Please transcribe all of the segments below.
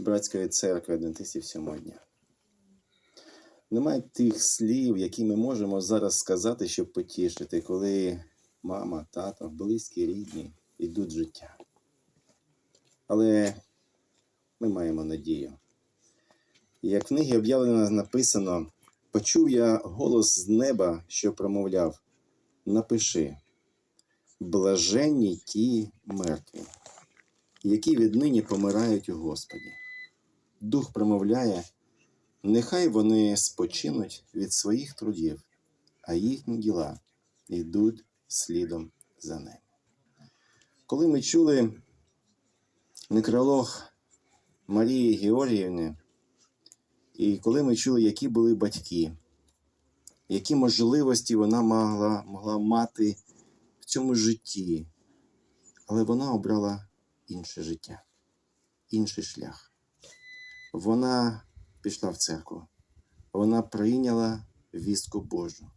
братської церкви адвентистів сьомого дня. Немає тих слів, які ми можемо зараз сказати, щоб потішити, коли мама, тато, близькі, рідні йдуть життя. Але ми маємо надію. Як в книгі об'явлено написано, почув я голос з неба, що промовляв: Напиши, блаженні ті мертві, які віднині помирають у Господі. Дух промовляє, нехай вони спочинуть від своїх трудів, а їхні діла йдуть слідом за ними. Коли ми чули некролог Марії Георгіївни, і коли ми чули, які були батьки, які можливості вона могла, могла мати в цьому житті, але вона обрала інше життя, інший шлях. Вона пішла в церкву, вона прийняла вістку Божу,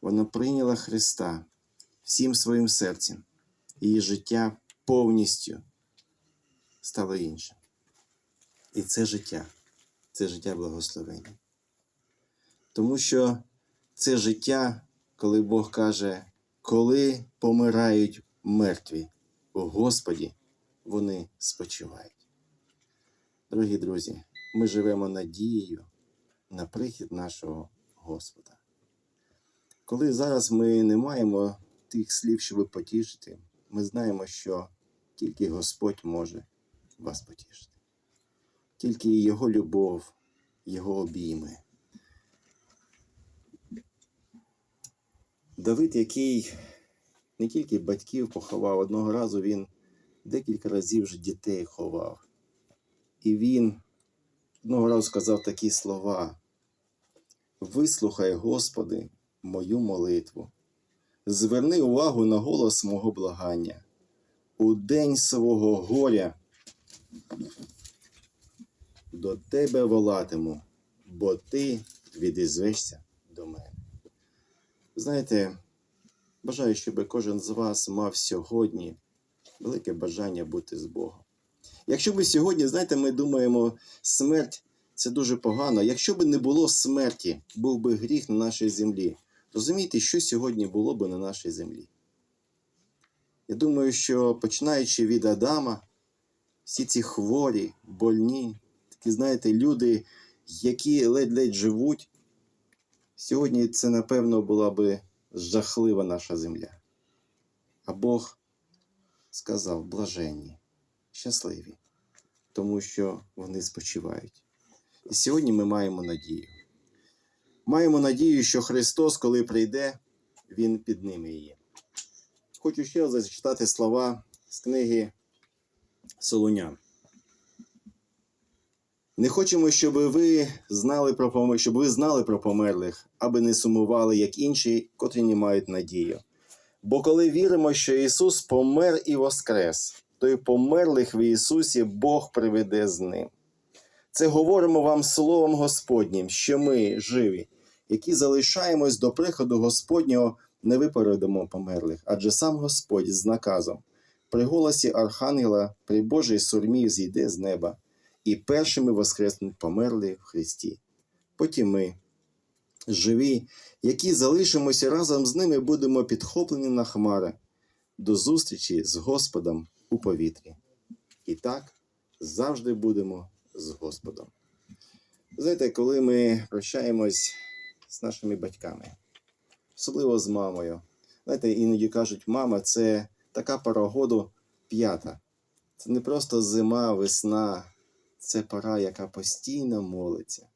вона прийняла Христа всім своїм серцем. Її життя повністю стало іншим. І це життя, це життя благословення. Тому що це життя, коли Бог каже, коли помирають мертві у Господі, вони спочивають. Дорогі друзі, ми живемо надією на прихід нашого Господа. Коли зараз ми не маємо тих слів, щоб потішити, ми знаємо, що тільки Господь може вас потішити. Тільки Його любов, Його обійми. Давид, який не тільки батьків поховав, одного разу він декілька разів вже дітей ховав. І він одного разу сказав такі слова: Вислухай, Господи, мою молитву, зверни увагу на голос мого благання. У день свого горя до тебе волатиму, бо ти відізвешся до мене. Знаєте, бажаю, щоб кожен з вас мав сьогодні велике бажання бути з Богом. Якщо б сьогодні, знаєте, ми думаємо, смерть це дуже погано. Якщо б не було смерті, був би гріх на нашій землі. Розумієте, що сьогодні було б на нашій землі? Я думаю, що починаючи від Адама, всі ці хворі, больні, такі, знаєте, люди, які ледь-ледь живуть, сьогодні це, напевно, була би жахлива наша земля. А Бог сказав блаженні, щасливі, тому що вони спочивають. І сьогодні ми маємо надію. Маємо надію, що Христос, коли прийде, Він підніме її. Хочу ще зачитати слова з книги Солунян. Не хочемо, щоб ви знали про помер... щоб ви знали про померлих, аби не сумували, як інші, котрі не мають надію. Бо коли віримо, що Ісус помер і воскрес, то й померлих в Ісусі Бог приведе з ним. Це говоримо вам словом Господнім, що ми, живі, які залишаємось до приходу Господнього, не випередимо померлих, адже сам Господь з наказом при голосі Архангела, при Божій сурмі зійде з неба, і першими воскреснуть померли в Христі. Потім ми, живі, які залишимося разом з ними, будемо підхоплені на хмари до зустрічі з Господом у повітрі. І так завжди будемо з Господом. Знаєте, коли ми прощаємось з нашими батьками, особливо з мамою, знаєте, іноді кажуть, мама це така пора году п'ята. Це не просто зима, весна, це пора, яка постійно молиться,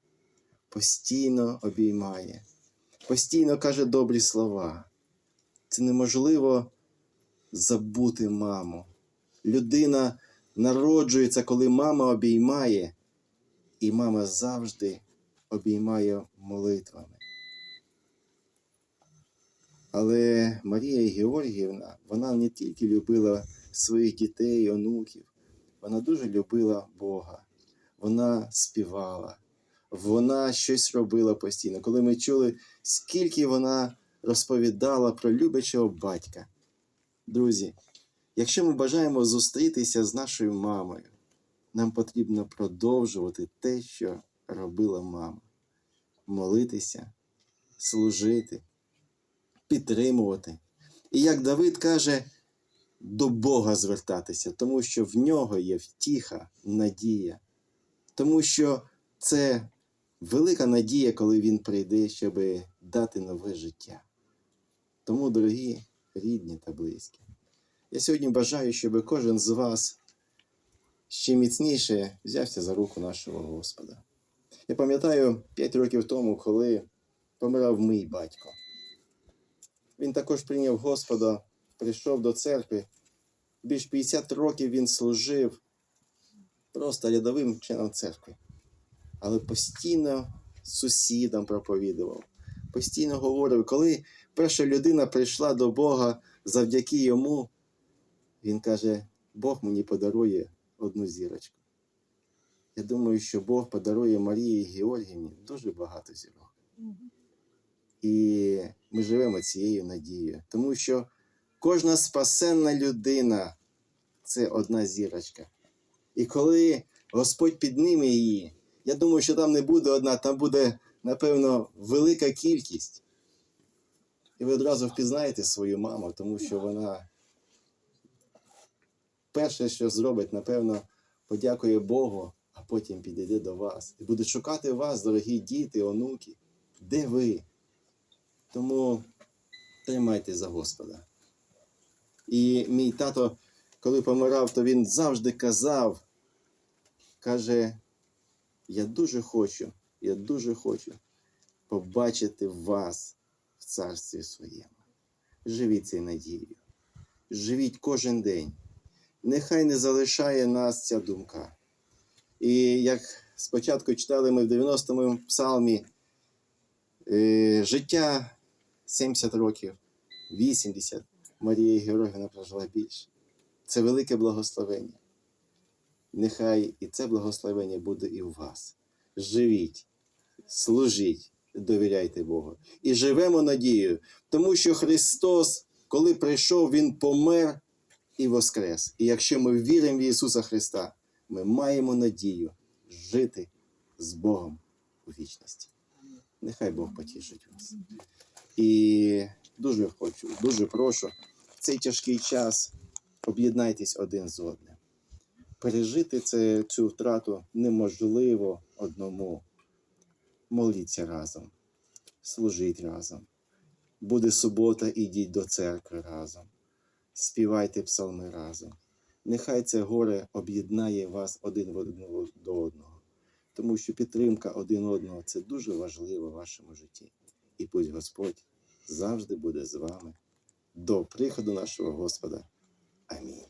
постійно обіймає, постійно каже добрі слова. Це неможливо забути маму. Людина народжується, коли мама обіймає, і мама завжди обіймає молитвами. Але Марія Георгіївна, вона не тільки любила своїх дітей, онуків, вона дуже любила Бога. Вона співала, вона щось робила постійно. Коли ми чули, скільки вона розповідала про любячого батька. Друзі, якщо ми бажаємо зустрітися з нашою мамою, нам потрібно продовжувати те, що робила мама. Молитися, служити, підтримувати. І як Давид каже, до Бога звертатися, тому що в нього є втіха, надія, тому що це велика надія, коли він прийде, щоб дати нове життя. Тому, дорогі рідні та близькі, я сьогодні бажаю, щоб кожен з вас ще міцніше взявся за руку нашого Господа. Я пам'ятаю 5 років тому, коли помирав мій батько. Він також прийняв Господа, прийшов до церкви. Більш 50 років він служив просто рядовим членом церкви. Але постійно сусідам проповідував, постійно говорив, коли перша людина прийшла до Бога завдяки йому, він каже: Бог мені подарує одну зірочку. Я думаю, що Бог подарує Марії Георгіївні дуже багато зірок. І ми живемо цією надією, тому що кожна спасенна людина це одна зірочка. І коли Господь підніме її, я думаю, що там не буде одна, там буде, напевно, велика кількість. І ви одразу впізнаєте свою маму, тому що вона перше, що зробить, напевно, подякує Богу, а потім підійде до вас і буде шукати вас, дорогі діти, онуки. Де ви? Тому тримайте за Господа. І мій тато, коли помирав, то він завжди казав, каже, я дуже хочу, я дуже хочу побачити вас в царстві своєму. Живіть цією надією. Живіть кожен день. Нехай не залишає нас ця думка. І як спочатку читали ми в 90-му псалмі, е, життя 70 років, 80, Марія Георгіївна прожила більше. Це велике благословення. Нехай і це благословення буде і у вас. Живіть, служіть, довіряйте Богу. І живемо надією, тому що Христос, коли прийшов, Він помер і воскрес. І якщо ми віримо в Ісуса Христа, ми маємо надію жити з Богом у вічності. Нехай Бог потішить вас. І дуже хочу, дуже прошу, в цей тяжкий час об'єднайтесь один з одним. Пережити це, цю втрату неможливо одному. Моліться разом, служіть разом. Буде субота, ідіть до церкви разом. Співайте псалми разом. Нехай це горе об'єднає вас один в одного до одного. Тому що підтримка один одного це дуже важливо в вашому житті. І пусть Господь завжди буде з вами до приходу нашого Господа. Амінь.